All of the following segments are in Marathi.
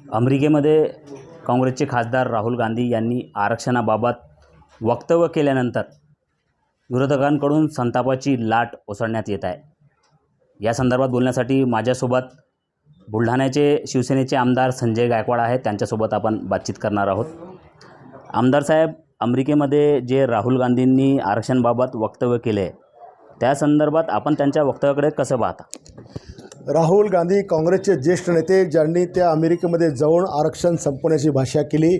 अमेरिकेमध्ये काँग्रेसचे खासदार राहुल गांधी यांनी आरक्षणाबाबत वक्तव्य केल्यानंतर विरोधकांकडून संतापाची लाट ओसळण्यात येत आहे. या संदर्भात बोलण्यासाठी माझ्यासोबत बुलढाण्याचे शिवसेनेचे आमदार संजय गायकवाड आहेत. त्यांच्यासोबत आपण बातचीत करणार आहोत. आमदार साहेब अमेरिकेमध्ये जे राहुल गांधींनी आरक्षणाबाबत वक्तव्य केले आहे त्या संदर्भात आपण त्यांच्या वक्तव्याकडे कसं पाहता? राहुल गांधी काँग्रेसचे ज्येष्ठ नेते ज्यांनी त्या अमेरिकेमध्ये जाऊन आरक्षण संपवण्याची भाषा केली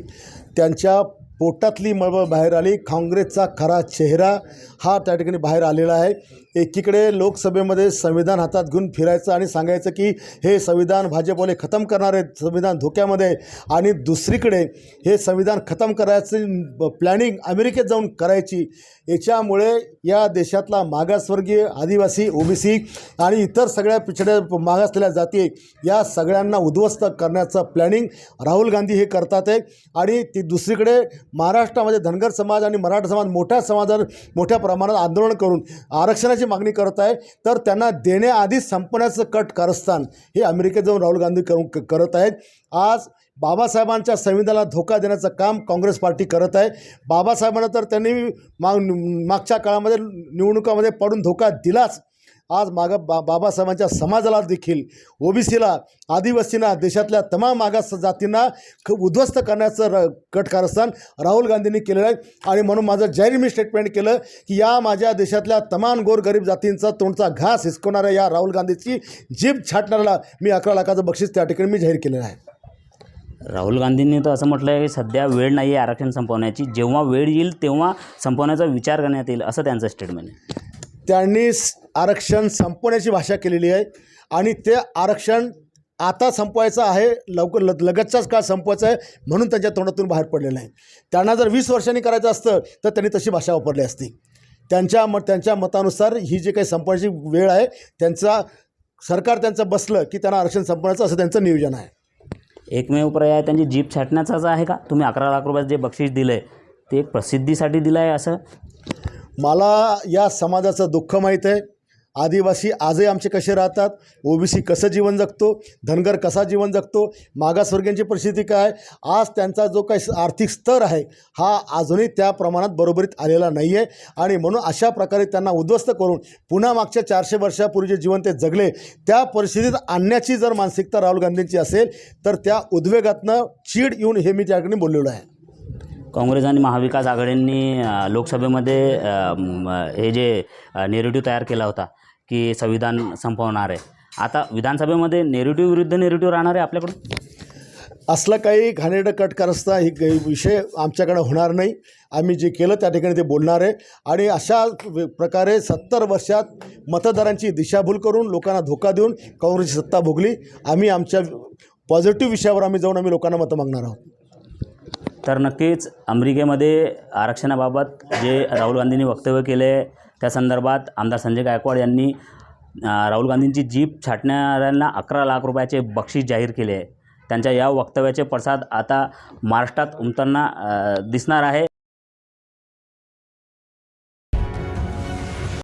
त्यांच्या पोटातली मळबळ बाहेर आली. काँग्रेसचा खरा चेहरा हा त्या ठिकाणी बाहेर आलेला आहे. एकीकडे लोकसभेमध्ये संविधान हातात घेऊन फिरायचं आणि सांगायचं की हे संविधान भाजपवाले खतम करणार आहेत संविधान धोक्यामध्ये आणि दुसरीकडे हे संविधान खतम करायचं प्लॅनिंग अमेरिकेत जाऊन करायची. याच्यामुळे या देशातला मागासवर्गीय आदिवासी ओबीसी आणि इतर सगळ्या पिछड्या मागासलेल्या जाती या सगळ्यांना उद्ध्वस्त करण्याचं प्लॅनिंग राहुल गांधी हे करतात आहे. आणि ती दुसरीकडे महाराष्ट्रामध्ये धनगर समाज आणि मराठा समाज मोठ्या समाजावर मोठ्या प्रमाणात आंदोलन करून आरक्षणाची मागणी करत आहे. तर त्यांना देण्याआधीच संपण्याचं कट कारस्थान हे अमेरिकेत जाऊन राहुल गांधी करून करत आहेत. आज बाबासाहेबांच्या संविधानाला धोका देण्याचं काम काँग्रेस पार्टी करत आहे. बाबासाहेबांना तर त्यांनी माग मागच्या काळामध्ये निवडणुकामध्ये पडून धोका दिलाच. आज माग बा बाबासाहेबांच्या समाजाला देखील ओबीसीला आदिवासींना देशातल्या तमाम मागास जातींना ख उद्ध्वस्त करण्याचं र कट कारस्थान राहुल गांधींनी केलेलं आहे. आणि म्हणून माझं जाहीर मी स्टेटमेंट केलं की या माझ्या देशातल्या तमाम गोरगरीब जातींचा तोंडचा घास हिसकवणाऱ्या या राहुल गांधीची जीभ छाटणाऱ्याला मी अकरा लाखाचं बक्षीस त्या ठिकाणी मी जाहीर केलेलं आहे. राहुल गांधींनी तर असं म्हटलं आहे की सध्या वेळ नाही आहे आरक्षण संपवण्याची. जेव्हा वेळ येईल तेव्हा संपवण्याचा विचार करण्यात येईल असं त्यांचं स्टेटमेंट आहे. त्यांनी आरक्षण संपवण्याची भाषा केलेली आहे. आणि ते आरक्षण आता संपवायचं आहे. लवकर ल लगतचाच काळ संपवायचा आहे म्हणून त्यांच्या तोंडातून बाहेर पडलेलं आहे. त्यांना जर वीस वर्षांनी करायचं असतं तर त्यांनी तशी भाषा वापरली असती. त्यांच्या मत त्यांच्या मतानुसार ही जी काही संपवायची वेळ आहे त्यांचा सरकार त्यांचं बसलं की त्यांना आरक्षण संपवण्याचं असं त्यांचं नियोजन आहे. एकमेव पर्याय त्यांची जीप छाटण्याचाच आहे का? तुम्ही अकरा लाख रुपयाचं जे बक्षीस दिलं आहे ते एक प्रसिद्धीसाठी दिलं आहे असं? मला या समाजाचं दुःख माहीत आहे. आदिवासी आजही आमचे कसे राहतात? ओबीसी कसं जीवन जगतो? धनगर कसा जीवन जगतो? मागासवर्गीयांची परिस्थिती काय? आहे? आज त्यांचा जो काही आर्थिक स्तर आहे हा अजूनही त्या प्रमाणात बरोबरीत आलेला नाही आहे आणि म्हणून अशा प्रकारे त्यांना उद्ध्वस्त करून पुन्हा मागच्या चारशे वर्षापूर्वी जे जीवन ते जगले त्या परिस्थितीत आणण्याची जर मानसिकता राहुल गांधींची असेल तर त्या उद्वेगातनं चीड येऊन हे मी त्या ठिकाणी बोललेलो आहे. काँग्रेस आणि महाविकास आघाडींनी लोकसभेमध्ये हे जे नेरेटिव्ह तयार केला होता की संविधान संपवणार आहे. आता विधानसभेमध्ये नेरेटिव्ह विरुद्ध नेरेटिव्ह राहणार आहे आपल्याकडून? असलं काही घाणेरडं कट करसता ही विषय आमच्याकडे होणार नाही. आम्ही जे केलं त्या ठिकाणी ते बोलणार आहे. आणि अशा प्रकारे सत्तर वर्षात मतदारांची दिशाभूल करून लोकांना धोका देऊन काँग्रेसची सत्ता भोगली. आम्ही आमच्या पॉझिटिव्ह विषयावर आम्ही जाऊन आम्ही लोकांना मतं मागणार आहोत. तर नक्कीच अमेरिकेमध्ये आरक्षणाबाबत जे राहुल गांधींनी वक्तव्य केले त्या संदर्भात आमदार संजय गायकवाड यांनी राहुल गांधींची जीप छाटणाऱ्यांना अकरा लाख रुपयाचे बक्षीस जाहीर केले. आहे त्यांच्या या वक्तव्याचे पडसाद आता महाराष्ट्रात उमटताना दिसणार आहे.